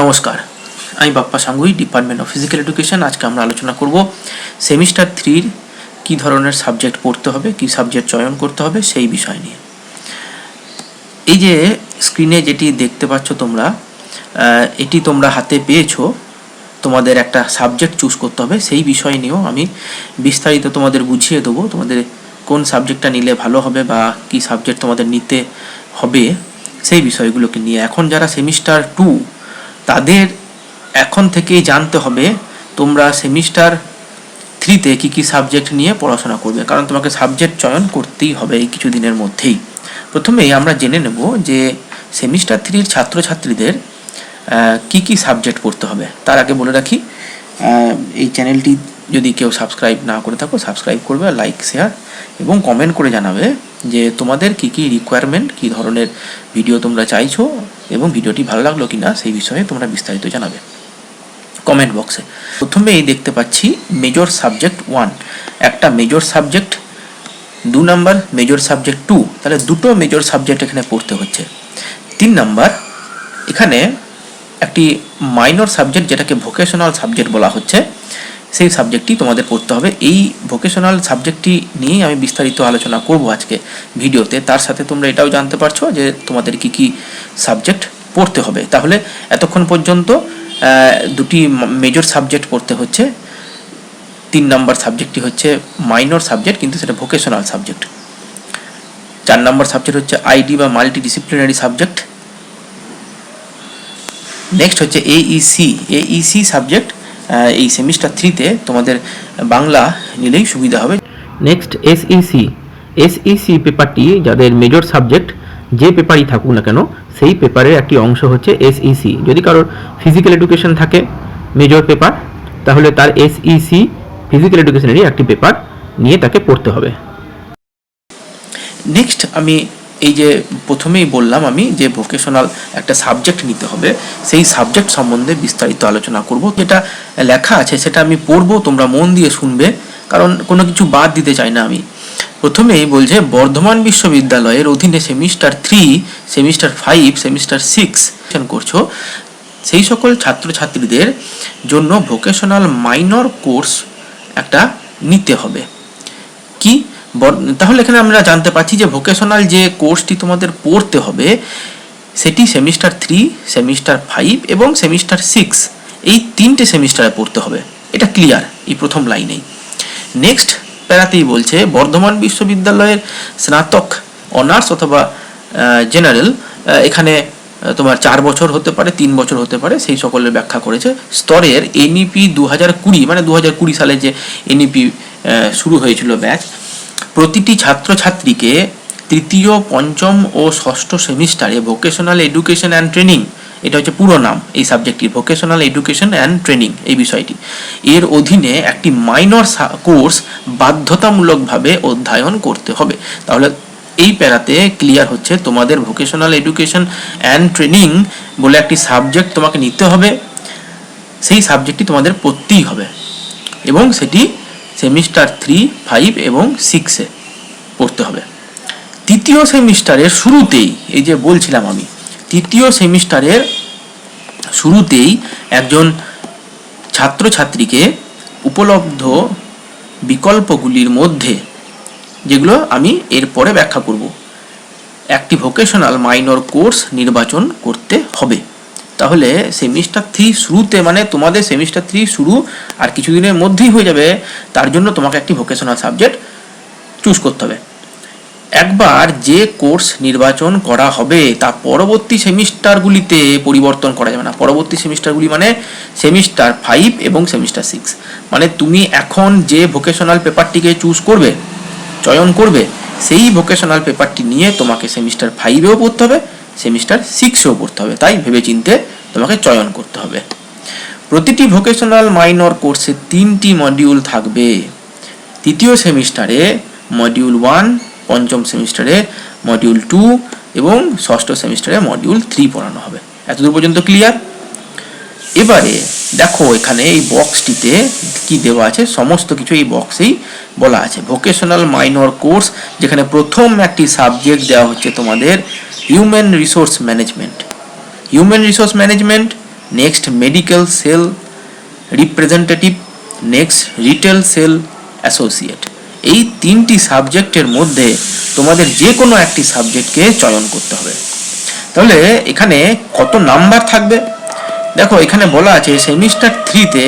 নমস্কার। আমি Bappa Sangui department of physical education আজকে আমরা আলোচনা করব সেমিস্টার থ্রির কী ধরনের সাবজেক্ট পড়তে হবে, কী সাবজেক্ট চয়ন করতে হবে, সেই বিষয় নিয়ে। এই যে স্ক্রিনে যেটি দেখতে পাচ্ছ তোমরা এটি তোমরা হাতে পেয়েছ, তোমাদের একটা সাবজেক্ট চুজ করতে হবে, সেই বিষয় নিয়েও আমি বিস্তারিত তোমাদের বুঝিয়ে দেবো, তোমাদের কোন সাবজেক্টটা নিলে ভালো হবে বা কী সাবজেক্ট তোমাদের নিতে হবে, সেই বিষয়গুলোকে নিয়ে। এখন যারা সেমিস্টার টু তাদের এখন থেকেই জানতে হবে তোমরা সেমিস্টার থ্রিতে কী কী সাবজেক্ট নিয়ে পড়াশোনা করবে, কারণ তোমাকে সাবজেক্ট চয়ন করতেই হবে এই কিছু দিনের মধ্যেই। প্রথমেই আমরা জেনে নেব যে সেমিস্টার থ্রির ছাত্রছাত্রীদের কি কি সাবজেক্ট পড়তে হবে। তার আগে বলে রাখি এই চ্যানেলটি যদি কেউ সাবস্ক্রাইব না করে থাকো সাবস্ক্রাইব করবে লাইক শেয়ার এবং কমেন্ট করে জানাবে যে তোমাদের কি কি রিকোয়ারমেন্ট কী ধরনের ভিডিও তোমরা চাইছো। এবং ভিডিওটি ভালো লাগল কি না সেই বিষয়ে তোমরা বিস্তারিত জানাবে। কমেন্ট বক্সে প্রথমেই দেখতে পাচ্ছি মেজর সাবজেক্ট ওয়ান একটা মেজর সাবজেক্ট দু নাম্বার মেজর সাবজেক্ট টু তাহলে দুটো মেজর সাবজেক্ট এখানে পড়তে হচ্ছে। তিন নাম্বার এখানে একটি মাইনর সাবজেক্ট যেটাকে ভোকেশনাল সাবজেক্ট বলা হচ্ছে। সেই সাবজেক্টটি তোমাদের পড়তে হবে। এই ভোকেশনাল সাবজেক্টটি নিয়েই আমি বিস্তারিত আলোচনা করব আজকে ভিডিওতে। তার সাথে তোমরা এটাও জানতে পারছ যে তোমাদের কি কি সাবজেক্ট পড়তে হবে। তাহলে এতক্ষণ পর্যন্ত দুটি মেজর সাবজেক্ট পড়তে হচ্ছে। তিন নাম্বার সাবজেক্টটি হচ্ছে মাইনর সাবজেক্ট কিন্তু সেটা ভোকেশনাল সাবজেক্ট চার নাম্বার সাবজেক্ট হচ্ছে আইডি বা মাল্টি ডিসিপ্লিনারি সাবজেক্ট নেক্সট হচ্ছে এইইসি এইইসি সাবজেক্ট এই সেমিস্টার থ্রিতে তোমাদের বাংলা নিলেই সুবিধা হবে। নেক্সট এসইসি এসইসি পেপারটি যাদের মেজর সাবজেক্ট যে পেপারই থাকুক না কেন সেই পেপারের একটি অংশ হচ্ছে এসইসি যদি কারোর ফিজিক্যাল এডুকেশন থাকে মেজর পেপার তাহলে তার এসইসি ফিজিক্যাল এডুকেশনেরই একটি পেপার নিয়ে তাকে পড়তে হবে। নেক্সট আমি এই যে প্রথমেই বললাম আমি যে ভোকেশনাল একটা সাবজেক্ট নিতে হবে, সেই সাবজেক্ট সম্বন্ধে বিস্তারিত আলোচনা করব। যেটা লেখা আছে সেটা আমি পড়ব, তোমরা মন দিয়ে শুনবে, কারণ কোনো কিছু বাদ দিতে চাই না আমি। প্রথমেই বলছে, বর্ধমান বিশ্ববিদ্যালয়ের অধীনে semester three semester five semester six করছ। সেই সকল ছাত্রছাত্রীদের জন্য ভোকেশনাল মাইনর কোর্স একটা নিতে হবে। কি? তাহলে এখানে আমরা জানতে পারছি যে ভোকেশনাল যে কোর্সটি তোমাদের পড়তে হবে, সেটি সেমিস্টার থ্রি সেমিস্টার ফাইভ এবং সেমিস্টার সিক্স এই তিনটে সেমিস্টারে পড়তে হবে। এটা ক্লিয়ার এই প্রথম লাইনেই নেক্সট প্যারাতেই বলছে, বর্ধমান বিশ্ববিদ্যালয়ের স্নাতক অনার্স অথবা জেনারেল এখানে তোমার চার বছর হতে পারে, তিন বছর হতে পারে, সেই সকলের ব্যাখ্যা করেছে। স্তরের এনইপি দু হাজার কুড়ি মানে দু হাজার কুড়ি সালে যে এনইপি শুরু হয়েছিল ব্যাচ প্রতিটি ছাত্রছাত্রীকে তৃতীয়, পঞ্চম ও ষষ্ঠ সেমিস্টারে ভোকেশনাল এডুকেশন অ্যান্ড ট্রেনিং এটা হচ্ছে পুরো নাম এই সাবজেক্টটির ভোকেশনাল এডুকেশন অ্যান্ড ট্রেনিং এই বিষয়টি। এর অধীনে একটি মাইনর কোর্স বাধ্যতামূলকভাবে অধ্যয়ন করতে হবে। তাহলে এই প্যারাতে ক্লিয়ার হচ্ছে তোমাদের ভোকেশনাল এডুকেশন অ্যান্ড ট্রেনিং বলে একটি সাবজেক্ট তোমাকে নিতে হবে। সেই সাবজেক্টটি তোমাদের পড়তেই হবে এবং সেটি সেমিস্টার থ্রি, ফাইভ এবং সিক্সে পড়তে হবে। তৃতীয় সেমিস্টারের শুরুতেই, এই যে বলছিলাম আমি, তৃতীয় সেমিস্টারের শুরুতেই একজন ছাত্রছাত্রীকে উপলব্ধ বিকল্পগুলির মধ্যে, যেগুলো আমি এরপরে ব্যাখ্যা করব। একটি ভোকেশনাল মাইনর কোর্স নির্বাচন করতে হবে। তাহলে সেমিস্টার থ্রি শুরুতে মানে তোমাদের সেমিস্টার থ্রি শুরু আর কিছুদিনের মধ্যেই হয়ে যাবে, তার জন্য তোমাকে একটি ভোকেশনাল সাবজেক্ট চুজ করতে হবে। একবার যে কোর্স নির্বাচন করা হবে, তা পরবর্তী সেমিস্টারগুলিতে পরিবর্তন করা যাবে না। পরবর্তী সেমিস্টারগুলি মানে সেমিস্টার ফাইভ এবং সেমিস্টার সিক্স মানে তুমি এখন যে ভোকেশনাল পেপারটিকে চুজ করবে, চয়ন করবে, সেই ভোকেশনাল পেপারটি নিয়ে তোমাকে সেমিস্টার ফাইভেও পড়তে হবে। সেমিস্টার সিক্সেও পড়তে হবে, তাই ভেবে চিনতে তোমাকে চয়ন করতে হবে। প্রতিটি ভোকেশনাল মাইনর কোর্সে তিনটি মডিউল থাকবে। তৃতীয় সেমিস্টারে মডিউল ওয়ান পঞ্চম সেমিস্টারে মডিউল টু এবং ষষ্ঠ সেমিস্টারে মডিউল থ্রি পড়ানো হবে। এতদূর পর্যন্ত ক্লিয়ার এবারে দেখো এখানে এই বক্সটিতে কি দেওয়া আছে? সমস্ত কিছু এই বক্সেই বলা আছে। ভোকেশনাল মাইনর কোর্স যেখানে প্রথম একটি সাবজেক্ট দেওয়া হচ্ছে তোমাদের human resource management human resource management next medical sale representative next retail sale associate এই তিনটি সাবজেক্টের মধ্যে তোমাদের যে কোনো একটি সাবজেক্টকে চয়ন করতে হবে। তাহলে এখানে কত নাম্বার থাকবে? দেখো, এখানে বলা আছে সেমিস্টার থ্রিতে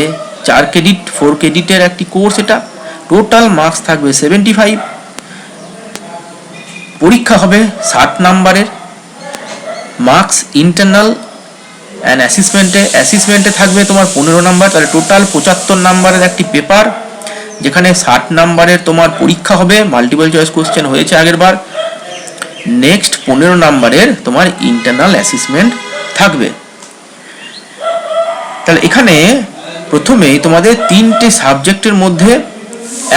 চার ক্রেডিট ফোর ক্রেডিটের একটি কোর্স এটা। টোটাল মার্কস থাকবে সেভেন্টি ফাইভ পরীক্ষা হবে ষাট নাম্বারের। মার্কস ইন্টারনাল অ্যান্ড অ্যাসিসমেন্টে অ্যাসিসমেন্টে থাকবে তোমার পনেরো নাম্বার, তাহলে টোটাল পঁচাত্তর নাম্বারের একটি পেপার যেখানে ষাট নাম্বারের তোমার পরীক্ষা হবে মাল্টিপল চয়েস কোশ্চেন হয়েছে আগের বার নেক্সট পনেরো নাম্বারের তোমার ইন্টারনাল অ্যাসিসমেন্ট থাকবে। তাহলে এখানে প্রথমেই তোমাদের তিনটে সাবজেক্টের মধ্যে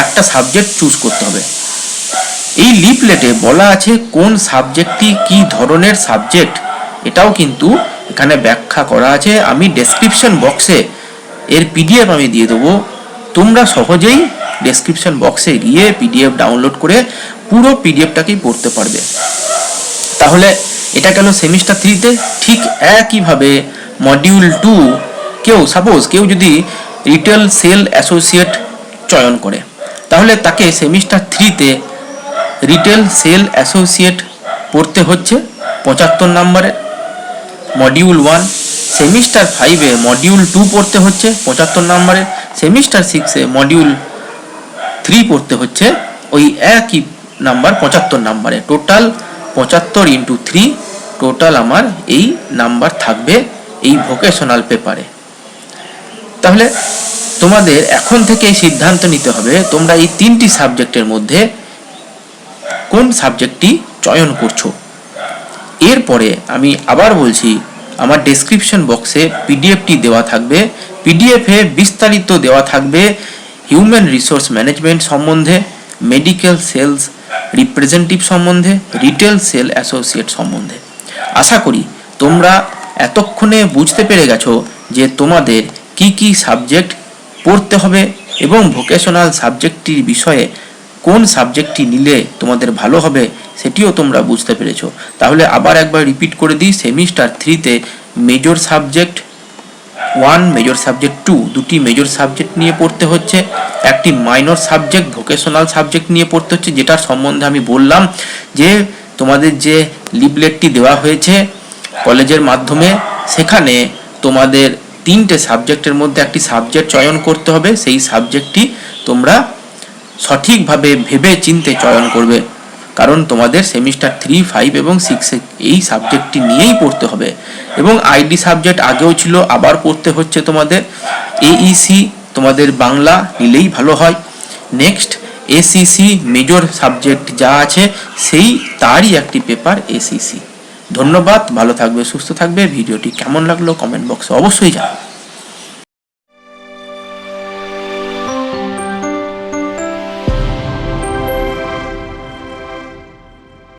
একটা সাবজেক্ট চুজ করতে হবে। এই লিফলেটে বলা আছে কোন সাবজেক্টটি কি ধরনের সাবজেক্ট, এটাও কিন্তু এখানে ব্যাখ্যা করা আছে। আমি ডেসক্রিপশন বক্সে এর পিডিএফ আমি দিয়ে দেবো। তোমরা সহজেই ডেসক্রিপশন বক্সে গিয়ে পিডিএফ ডাউনলোড করে পুরো পিডিএফটাকেই পড়তে পারবে। তাহলে এটা গেল সেমিস্টার থ্রিতে ঠিক একইভাবে মডিউল টু কেউ সাপোজ কেউ যদি রিটেল সেল অ্যাসোসিয়েট চয়ন করে, তাহলে তাকে সেমিস্টার থ্রিতে রিটেল সেল অ্যাসোসিয়েট পড়তে হচ্ছে পঁচাত্তর নম্বরের মডিউল ওয়ান সেমিস্টার ফাইভে মডিউল টু পড়তে হচ্ছে পঁচাত্তর নম্বরের সেমিস্টার সিক্সে মডিউল থ্রি পড়তে হচ্ছে ওই একই নাম্বার পঁচাত্তর নাম্বারে। টোটাল পঁচাত্তর ইন্টু থ্রি টোটাল আমার এই নাম্বার থাকবে এই ভোকেশনাল পেপারে তাহলে তোমাদের এখন থেকে সিদ্ধান্ত নিতে হবে, তোমরা এই তিনটি সাবজেক্টের মধ্যে কোন সাবজেক্টটি চয়ন করছ। এরপরে আমি আবার বলছি, আমার ডেসক্রিপশন বক্সে পিডিএফটি দেওয়া থাকবে। পিডিএফে বিস্তারিত দেওয়া থাকবে হিউম্যান রিসোর্স ম্যানেজমেন্ট সম্বন্ধে মেডিকেল সেলস রিপ্রেজেন্টেটিভ সম্বন্ধে রিটেল সেল অ্যাসোসিয়েট সম্বন্ধে। আশা করি তোমরা এতক্ষণে বুঝতে পেরে গেছো যে তোমাদের কি কি সাবজেক্ট পড়তে হবে এবং ভোকেশনাল সাবজেক্টটির বিষয়ে কোন সাবজেক্টটি নিলে তোমাদের ভালো হবে সেটিও তোমরা বুঝতে পেরেছ। তাহলে আবার একবার রিপিট করে দিই সেমিস্টার থ্রিতে major subject one major subject two দুটি মেজর সাবজেক্ট নিয়ে পড়তে হচ্ছে, একটি মাইনর সাবজেক্ট ভোকেশনাল সাবজেক্ট নিয়ে পড়তে হচ্ছে, যেটার সম্বন্ধে আমি বললাম যে তোমাদের যে লিবলেটটি দেওয়া হয়েছে কলেজের মাধ্যমে, সেখানে তোমাদের তিনটে সাবজেক্টের মধ্যে একটি সাবজেক্ট চয়ন করতে হবে, সেই সাবজেক্টটি তোমরা সঠিকভাবে ভেবে চিনতে চয়ন করবে। কারণ তোমাদের সেমিস্টার থ্রি, ফাইভ এবং সিক্সে এই সাবজেক্টটি নিয়েই পড়তে হবে। এবং আইডি সাবজেক্ট আগেও ছিল, আবার পড়তে হচ্ছে তোমাদের। এইসি তোমাদের বাংলা নিলেই ভালো হয়। নেক্সট এসিসি মেজর সাবজেক্ট যা আছে, সেই তারই একটি পেপার এসিসি ধন্যবাদ ভালো থাকবে সুস্থ থাকবে। ভিডিওটি কেমন লাগল কমেন্ট বক্সে অবশ্যই জানাবে